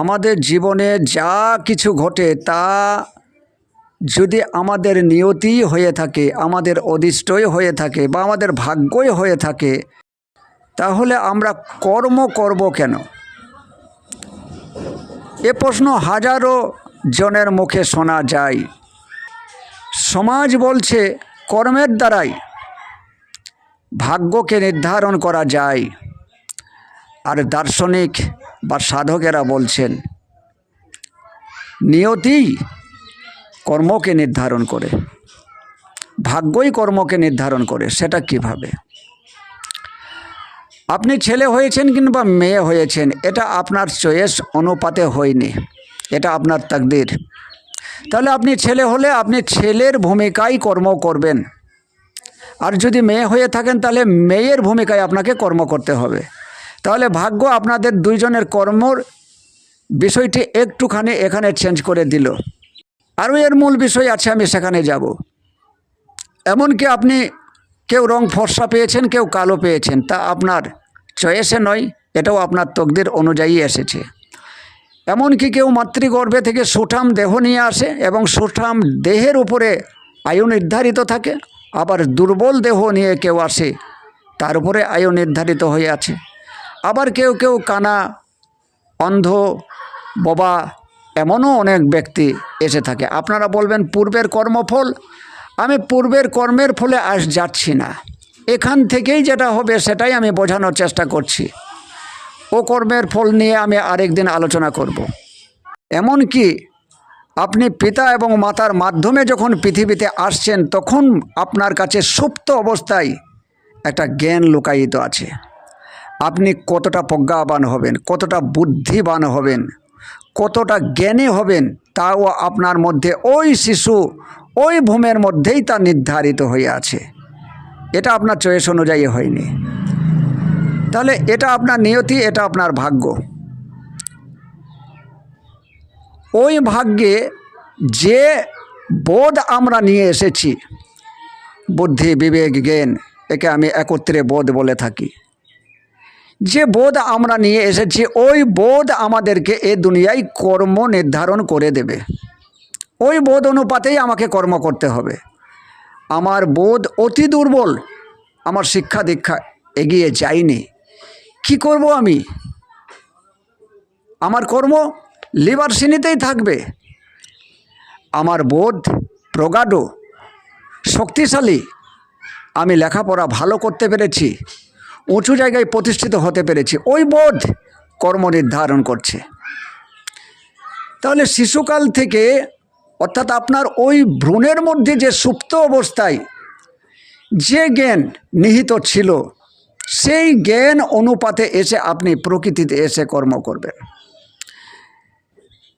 আমাদের জীবনে যা কিছু ঘটে তা যদি আমাদের নিয়তি হয়ে থাকে, আমাদের অদিষ্টই হয়ে থাকে বা আমাদের ভাগ্যই হয়ে থাকে, তাহলে আমরা কর্ম করব কেন? এ প্রশ্ন হাজারো জনের মুখে শোনা যায়। সমাজ বলছে, কর্মের দ্বারাই ভাগ্যকে নির্ধারণ করা যায়। আর দার্শনিক বা সাধকেরা বলছেন, নিয়তি কর্মকে নির্ধারণ করে, ভাগ্যই কর্মকে নির্ধারণ করে, সেটা কীভাবে? আপনি ছেলে হয়েছেন কিংবা মেয়ে হয়েছেন, এটা আপনার চয়েস অনুপাতে হয়নি, এটা আপনার তাকদির। তাহলে আপনি ছেলে হলে আপনি ছেলের ভূমিকায় কর্ম করবেন। আর যদি মেয়ে হয়ে থাকেন, তাহলে মেয়ের ভূমিকায় আপনাকে কর্ম করতে হবে। তাহলে ভাগ্য আপনাদের দুইজনের কর্মর বিষয়টি একটুখানি এখানে চেঞ্জ করে দিল। আরও এর মূল বিষয় আছে, আমি সেখানে যাব। এমনকি আপনি কেউ রং ফর্সা পেয়েছেন, কেউ কালো পেয়েছেন, তা আপনার চয়েসে নয়, এটাও আপনার তকদির অনুযায়ী এসেছে। এমনকি কেউ মাতৃগর্ভে থেকে সুঠাম দেহ নিয়ে আসে এবং সুঠাম দেহের উপরে আয়ু নির্ধারিত থাকে, আবার দুর্বল দেহ নিয়ে কেউ আসে, তার উপরে আয়ু নির্ধারিত হয়ে আছে। আবার কেউ কেউ কানা, অন্ধ, বোবা এমনও অনেক ব্যক্তি এসে থাকে। আপনারা বলবেন, পূর্বের কর্মফল? আমি পূর্বের কর্মের ফলে আস যাচ্ছি না। এখান থেকেই যেটা হবে সেটাই আমি বোঝানোর চেষ্টা করছি। ও কর্মের ফল নিয়ে আমি আরেকদিন আলোচনা করব। এমনকি আপনি পিতা এবং মাতার মাধ্যমে যখন পৃথিবীতে আসছেন, তখন আপনার কাছে সুপ্ত অবস্থায় একটা জ্ঞান লুকায়িত আছে। আপনি কতটা প্রজ্ঞাবান হবেন, কতটা বুদ্ধিবান হবেন, কতটা জ্ঞানী হবেন, তাও আপনার মধ্যে ওই শিশু ওই ভূমের মধ্যেই তা নির্ধারিত হয়ে আছে। এটা আপনার চয়েস অনুযায়ী হয়নি। তাহলে এটা আপনার নিয়তি, এটা আপনার ভাগ্য। ওই ভাগ্যে যে বোধ আমরা নিয়ে এসেছি, বুদ্ধি, বিবেক, জ্ঞান, একে আমি একত্রে বোধ বলে থাকি। যে বোধ আমরা নিয়ে এসেছি, ওই বোধ আমাদেরকে এ দুনিয়ায় কর্ম নির্ধারণ করে দেবে। ওই বোধ অনুপাতেই আমাকে কর্ম করতে হবে। আমার বোধ অতি দুর্বল, আমার শিক্ষা দীক্ষা এগিয়ে যায়নি। কি করব আমি? আমার কর্ম লিভার শ্রেণীতেই থাকবে। আমার বোধ প্রগাঢ়, শক্তিশালী, আমি লেখাপড়া ভালো করতে পেরেছি। উঁচু জায়গায় প্রতিষ্ঠিত হতে পেরেছি। ওই বোধ কর্ম নির্ধারণ করছে। তাহলে শিশুকাল থেকে, অর্থাৎ আপনার ওই ভ্রূণের মধ্যে যে সুপ্ত অবস্থায় যে জ্ঞান নিহিত ছিল, সেই জ্ঞান অনুপাতে এসে আপনি প্রকৃতিতে এসে কর্ম করবেন।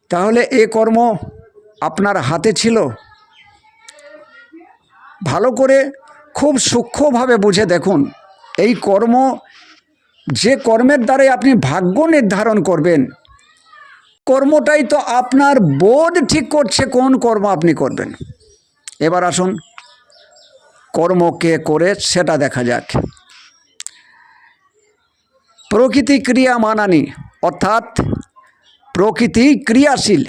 তাহলে এ কর্ম আপনার হাতে ছিল। ভালো করে খুব সূক্ষ্মভাবে বুঝে দেখুন। এই কর্ম, যে কর্মের দ্বারাই আপনি ভাগ্য নির্ধারণ করবেন, কর্মটাই তো আপনার বোধ ঠিক করছে কোন কর্ম আপনি করবেন। এবার আসুন, কর্ম কে করে সেটা দেখা যাক। প্রকৃতি ক্রিয়া মানানি, অর্থাৎ প্রকৃতি ক্রিয়াশীল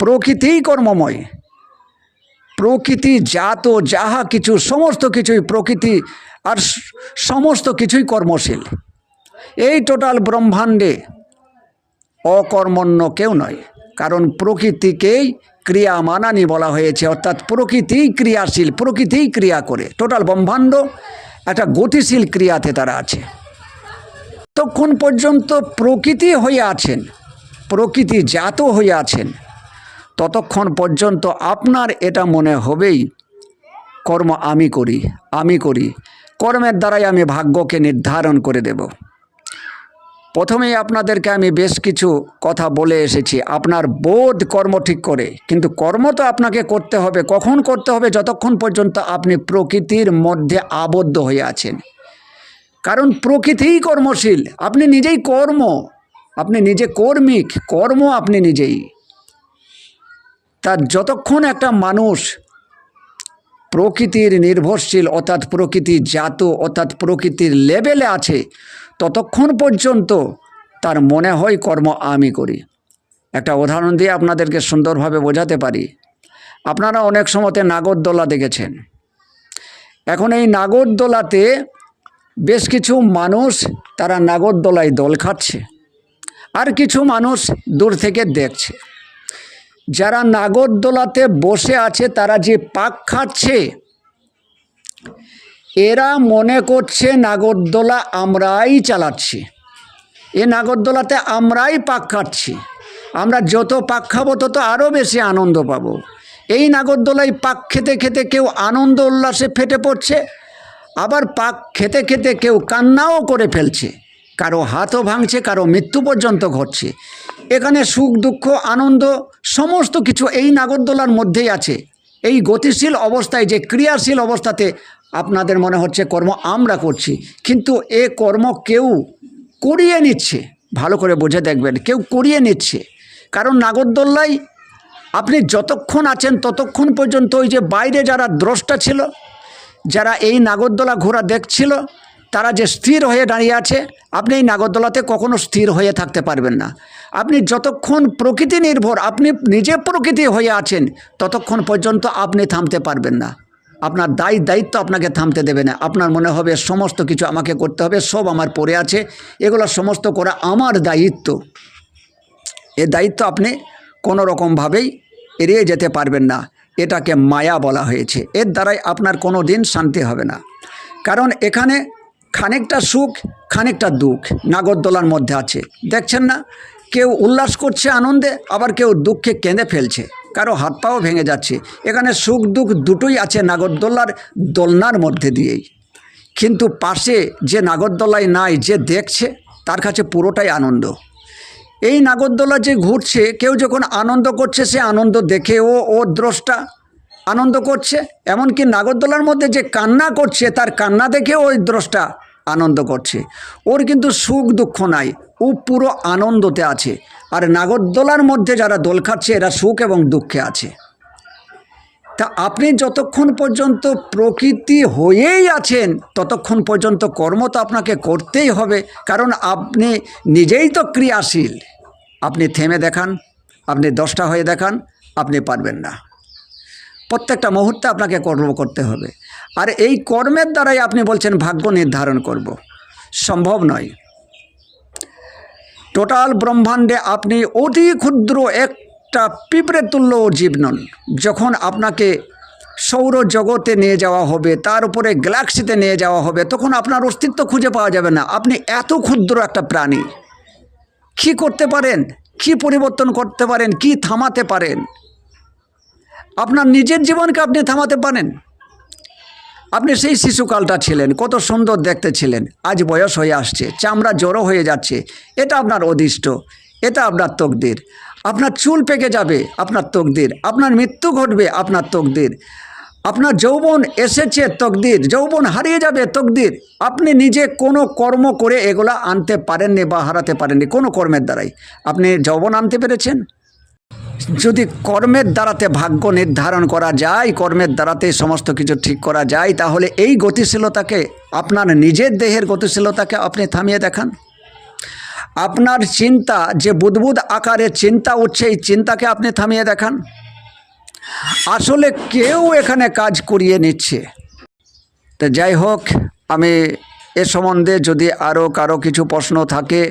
প্রকৃতিই কর্মময়, প্রকৃতি জাত, যাহা কিছু, সমস্ত কিছুই প্রকৃতি আর সমস্ত কিছুই কর্মশীল। এই টোটাল ব্রহ্মাণ্ডে অকর্মণ্য কেউ নয়, কারণ প্রকৃতিকেই ক্রিয়া মানানি বলা হয়েছে, অর্থাৎ প্রকৃতিই ক্রিয়াশীল, প্রকৃতিই ক্রিয়া করে। টোটাল ব্রহ্মাণ্ড একটা গতিশীল ক্রিয়াতে তারা আছে। তখন পর্যন্ত প্রকৃতি হয়ে আছেন, প্রকৃতি জাত হয়ে আছেন, ততক্ষণ পর্যন্ত আপনার এটা মনে হবেই, কর্ম আমি করি আমি করি কর্মের দ্বারাই আমি ভাগ্যকে নির্ধারণ করে দেব। প্রথমেই আপনাদেরকে আমি বেশ কিছু কথা বলে এসেছি। আপনার বোধ কর্ম ঠিক করে, কিন্তু কর্ম তো আপনাকে করতে হবে। কখন করতে হবে? যতক্ষণ পর্যন্ত আপনি প্রকৃতির মধ্যে আবদ্ধ হয়ে আছেন। কারণ প্রকৃতিই কর্মশীল। আপনি নিজেই কর্ম। আপনি নিজে কর্মিক। কর্ম আপনি নিজেই। তার যতক্ষণ একটা মানুষ প্রকৃতির নির্ভরশীল, অর্থাৎ প্রকৃতি জাত, অর্থাৎ প্রকৃতির লেভেলে আছে, ততক্ষণ পর্যন্ত তার মনে হয় কর্ম আমি করি। একটা উদাহরণ দিয়ে আপনাদেরকে সুন্দরভাবে বোঝাতে পারি। আপনারা অনেক সময়তে নাগরদোলা দেখেছেন। এখন এই নাগরদোলাতে বেশ কিছু মানুষ তারা নাগরদোলায় দোল খাচ্ছে। আর কিছু মানুষ দূর থেকে দেখছে। যারা নাগরদোলাতে বসে আছে, তারা যে পাক খাচ্ছে, এরা মনে করছে নাগরদোলা আমরাই চালাচ্ছি। এ নাগরদোলাতে আমরাই পাক খাচ্ছি। আমরা যত পাক খাব, তত আরও বেশি আনন্দ পাবো। এই নাগরদোলায় পাক খেতে খেতে কেউ আনন্দ উল্লাসে ফেটে পড়ছে, আবার পাক খেতে খেতে কেউ কান্নাও করে ফেলছে। কারও হাতও ভাঙছে, কারও মৃত্যু পর্যন্ত ঘটছে। এখানে সুখ, দুঃখ, আনন্দ, সমস্ত কিছু এই নাগরদোলার মধ্যেই আছে। এই গতিশীল অবস্থায়, যে ক্রিয়াশীল অবস্থাতে আপনাদের মনে হচ্ছে কর্ম আমরা করছি, কিন্তু এ কর্ম কেউ করিয়ে নিচ্ছে। ভালো করে বুঝে দেখবেন, কেউ করিয়ে নিচ্ছে। কারণ নাগরদোল্লায় আপনি যতক্ষণ আছেন ততক্ষণ পর্যন্ত ওই যে বাইরে যারা দ্রষ্টা ছিল, যারা এই নাগরদোলা ঘোরা দেখছিল তারা যে স্থির হয়ে দাঁড়িয়ে আছে, আপনি এই নাগরদোলাতে কখনো স্থির হয়ে থাকতে পারবেন না। আপনি যতক্ষণ প্রকৃতি নির্ভর, আপনি নিজে প্রকৃতি হয়ে আছেন, ততক্ষণ পর্যন্ত আপনি থামতে পারবেন না। আপনার দায়, দায়িত্ব আপনাকে থামতে দেবে না। আপনার মনে হবে, সমস্ত কিছু আমাকে করতে হবে, সব আমার পড়ে আছে। এগুলো সমস্ত করা আমার দায়িত্ব। এ দায়িত্ব আপনি কোনো রকমভাবেই এড়িয়ে যেতে পারবেন না। এটাকে মায়া বলা হয়েছে। এর দ্বারাই আপনার কোনো দিন শান্তি হবে না। কারণ এখানে খানিকটা সুখ, খানিকটা দুঃখ নাগরদোলার মধ্যে আছে। দেখছেন না? কেউ উল্লাস করছে আনন্দে, আবার কেউ দুঃখে কেঁদে ফেলছে। কারও হাত পাও ভেঙে যাচ্ছে। এখানে সুখ, দুঃখ দুটোই আছে নাগরদোলার দোলনার মধ্যে দিয়েই। কিন্তু পাশে যে নাগরদোলায় নাই, যে দেখছে, তার কাছে পুরোটাই আনন্দ। এই নাগরদোলা যে ঘুরছে, কেউ যখন আনন্দ করছে, সে আনন্দ দেখে ও ও দ্রষ্টা আনন্দ করছে। এমনকি নাগরদোলার মধ্যে যে কান্না করছে, তার কান্না দেখে ওই দ্রষ্টা আনন্দ করছে। ওর কিন্তু সুখ দুঃখ নাই, ও পুরো আনন্দতে আছে। আর নাগরদোলার মধ্যে যারা দোল খাচ্ছে, এরা সুখ এবং দুঃখে আছে। তা আপনি যতক্ষণ পর্যন্ত প্রকৃতি হয়েই আছেন, ততক্ষণ পর্যন্ত কর্ম তো আপনাকে করতেই হবে। কারণ আপনি নিজেই তো ক্রিয়াশীল। আপনি থেমে দেখান, আপনি দশটা হয়ে দেখান, আপনি পারবেন না। প্রত্যেকটা মুহূর্তে আপনাকে কর্ম করতে হবে। আর এই কর্মের দ্বারাই আপনি বলছেন ভাগ্য নির্ধারণ করব। সম্ভব নয়। টোটাল ব্রহ্মাণ্ডে আপনি অতি ক্ষুদ্র একটা পিঁপড়ে তুল্য জীব নন। যখন আপনাকে সৌর জগতে নিয়ে যাওয়া হবে, তার উপরে গ্যালাক্সিতে নিয়ে যাওয়া হবে, তখন আপনার অস্তিত্ব খুঁজে পাওয়া যাবে না। আপনি এত ক্ষুদ্র একটা প্রাণী। কি করতে পারেন? কি পরিবর্তন করতে পারেন? কি থামাতে পারেন? আপনার নিজের জীবনকে আপনি থামাতে পারেন? আপনি সেই শিশুকালটা ছিলেন, কত সুন্দর দেখতে ছিলেন, আজ বয়স হয়ে আসছে, চামড়া জড়ো হয়ে যাচ্ছে, এটা আপনার অদিষ্ট, এটা আপনার তকদির, আপনার চুল পেকে যাবে, আপনার তকদির, আপনার মৃত্যু ঘটবে, আপনার তকদির, আপনার যৌবন এসেছে তকদির, যৌবন হারিয়ে যাবে তকদির, আপনি নিজে কোনো কর্ম করে এগুলা আনতে পারেননি বা হারাতে পারেননি, কোনো কর্মের দ্বারাই, আপনি যৌবন আনতে পেরেছেন? যদি কর্মের দ্বারাতে ভাগ্য নির্ধারণ করা যায়, কর্মের দ্বারাতে সমস্ত কিছু ঠিক করা যায়, তাহলে এই গতিশীলতাকে, আপনার নিজের দেহের গতিশীলতাকে আপনি থামিয়ে দেখান। আপনার চিন্তা, যে বুদবুদ আকারে চিন্তা উঠছে, এই চিন্তাকে আপনি থামিয়ে দেখান। আসলে কেউ এখানে কাজ করিয়ে নিচ্ছে। তো যাই হোক, আমি এ সম্বন্ধে যদি আরও কারও কিছু প্রশ্ন থাকে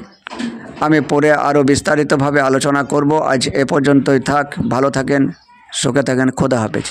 আমি পরে আরও বিস্তারিতভাবে আলোচনা করব। আজ এ পর্যন্তই থাক, ভালো থাকেন, সুখে থাকেন, খোদা হাফেজ।